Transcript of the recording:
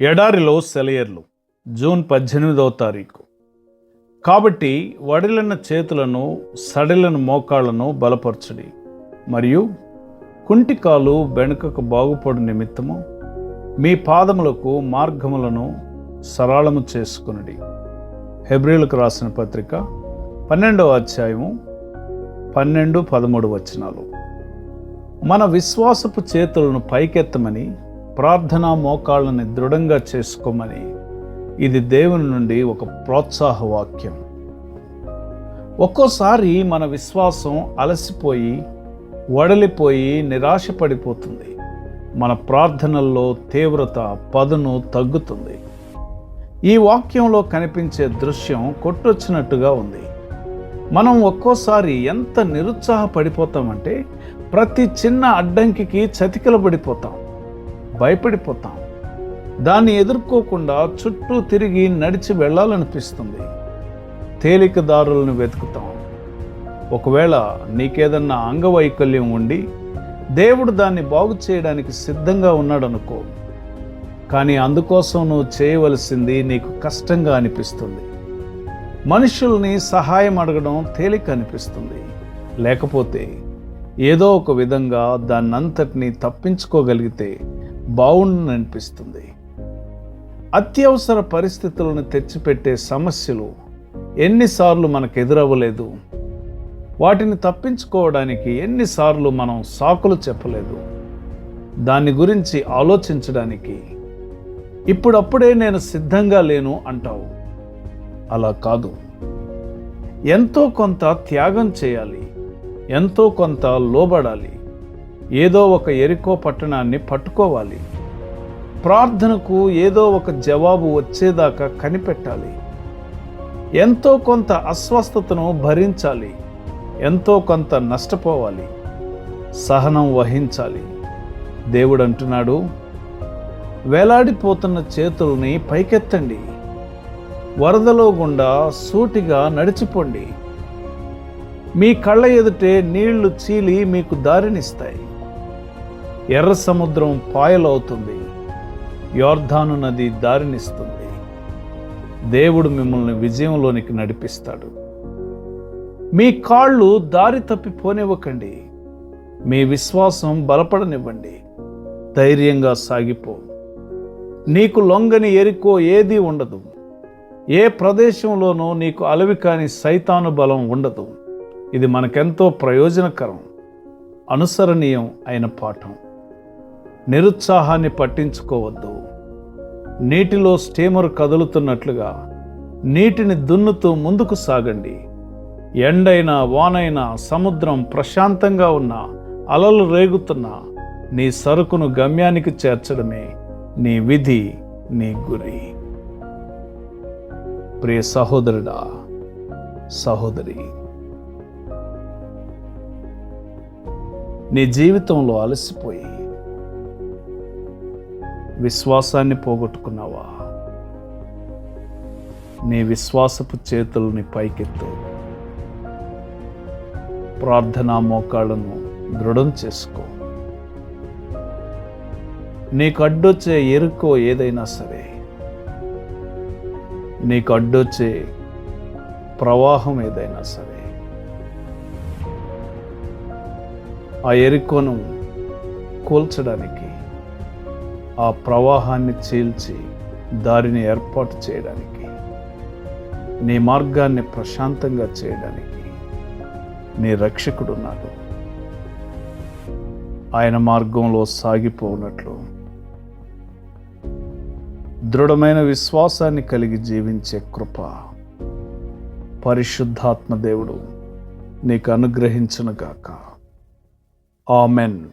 ఎడారిలో సెలయర్లు జూన్ పద్దెనిమిదవ తారీఖు. కాబట్టి వడిలిన చేతులను సడిలిన మోకాళ్ళను బలపరచడి. మరియు కుంటికాలు వెనుకకు బాగుపడు నిమిత్తము మీ పాదములకు మార్గములను సరళము చేసుకునడి. హెబ్రిలకు రాసిన పత్రిక పన్నెండవ అధ్యాయము పన్నెండు పదమూడు వచనాలు. మన విశ్వాసపు చేతులను పైకెత్తమని ప్రార్థనా మోకాళ్ళని దృఢంగా చేసుకోమని. ఇది దేవుని నుండి ఒక ప్రోత్సాహ వాక్యం ఒక్కోసారి మన విశ్వాసం అలసిపోయి వడలిపోయి నిరాశపడిపోతుంది. మన ప్రార్థనల్లో తీవ్రత పదును తగ్గుతుంది. ఈ వాక్యంలో కనిపించే దృశ్యం కొట్టొచ్చినట్టుగా ఉంది. మనం ఒక్కోసారి ఎంత నిరుత్సాహపడిపోతామంటే ప్రతి చిన్న అడ్డంకికి చతికిలబడిపోతాం. భయపడిపోతాం. దాన్ని ఎదుర్కోకుండా చుట్టూ తిరిగి నడిచి వెళ్ళాలనిపిస్తుంది. తేలికదారులను వెతుకుతాం. ఒకవేళ నీకేదన్నా అంగవైకల్యం ఉండి దేవుడు దాన్ని బాగు చేయడానికి సిద్ధంగా ఉన్నాడనుకో. కానీ అందుకోసం నువ్వు చేయవలసింది నీకు కష్టంగా అనిపిస్తుంది. మనుషుల్ని సహాయం అడగడం తేలిక అనిపిస్తుంది. లేకపోతే ఏదో ఒక విధంగా దాన్నంతటినీ తప్పించుకోగలిగితే బాగుండని అనిపిస్తుంది అత్యవసర పరిస్థితులను తెచ్చిపెట్టే సమస్యలు ఎన్నిసార్లు మనకు ఎదురవ్వలేదు వాటిని తప్పించుకోవడానికి ఎన్నిసార్లు మనం సాకులు చెప్పలేదు. దాని గురించి ఆలోచించడానికి ఇప్పుడప్పుడే నేను సిద్ధంగా లేను అంటావు. అలా కాదు. ఎంతో కొంత త్యాగం చేయాలి. ఎంతో కొంత లోబడాలి. ఏదో ఒక ఎరికో పట్టణాన్ని పట్టుకోవాలి. ప్రార్థనకు ఏదో ఒక జవాబు వచ్చేదాకా కనిపెట్టాలి. ఎంతో కొంత అస్వస్థతను భరించాలి. ఎంతో కొంత నష్టపోవాలి. సహనం వహించాలి. దేవుడు అంటున్నాడు వేలాడిపోతున్న చేతుల్ని పైకెత్తండి. వరదలో గుండా సూటిగా నడిచిపోండి. మీ కళ్ళ ఎదుటే నీళ్ళు చీలి మీకు దారినిస్తాయి. ఎర్ర సముద్రం పాయలవుతుంది. యోర్ధాను నది దారినిస్తుంది. దేవుడు మిమ్మల్ని విజయంలోనికి నడిపిస్తాడు. మీ కాళ్ళు దారి తప్పిపోనివ్వకండి మీ విశ్వాసం బలపడనివ్వండి. ధైర్యంగా సాగిపో. నీకు లొంగని ఎరికో ఏదీ ఉండదు. ఏ ప్రదేశంలోనూ నీకు అలవి కాని సైతాను బలం ఉండదు. ఇది మనకెంతో ప్రయోజనకరం. అనుసరణీయం అయిన పాఠం. నిరుత్సాహాన్ని పట్టించుకోవద్దు. నీటిలో స్టీమర్ కదులుతున్నట్లుగా నీటిని దున్నుతూ ముందుకు సాగండి. ఎండైనా వానైనా సముద్రం ప్రశాంతంగా ఉన్న అలలు రేగుతున్న నీ సరుకును గమ్యానికి చేర్చడమే నీ విధి నీ గురి. ప్రియ సహోదరుడా సహోదరి నీ జీవితంలో అలసిపోయి విశ్వాసాన్ని పోగొట్టుకున్నావా? నీ విశ్వాసపు చేతుల్ని పైకెత్తు. ప్రార్థనా మోకాళ్ళను దృఢం చేసుకో. నీకు అడ్డొచ్చే ఎరుకో ఏదైనా సరే. నీకు అడ్డొచ్చే ప్రవాహం ఏదైనా సరే. ఆ ఎరుకను కూల్చడానికి ఆ ప్రవాహాన్ని చీల్చి దారిని ఏర్పాటు చేయడానికి నీ మార్గాన్ని ప్రశాంతంగా చేయడానికి నీ రక్షకుడున్నాడు. ఆయన మార్గంలో సాగిపోనట్లు దృఢమైన విశ్వాసాన్ని కలిగి జీవించే కృప పరిశుద్ధాత్మ దేవుడు నీకు అనుగ్రహించునుగాక. ఆమెన్.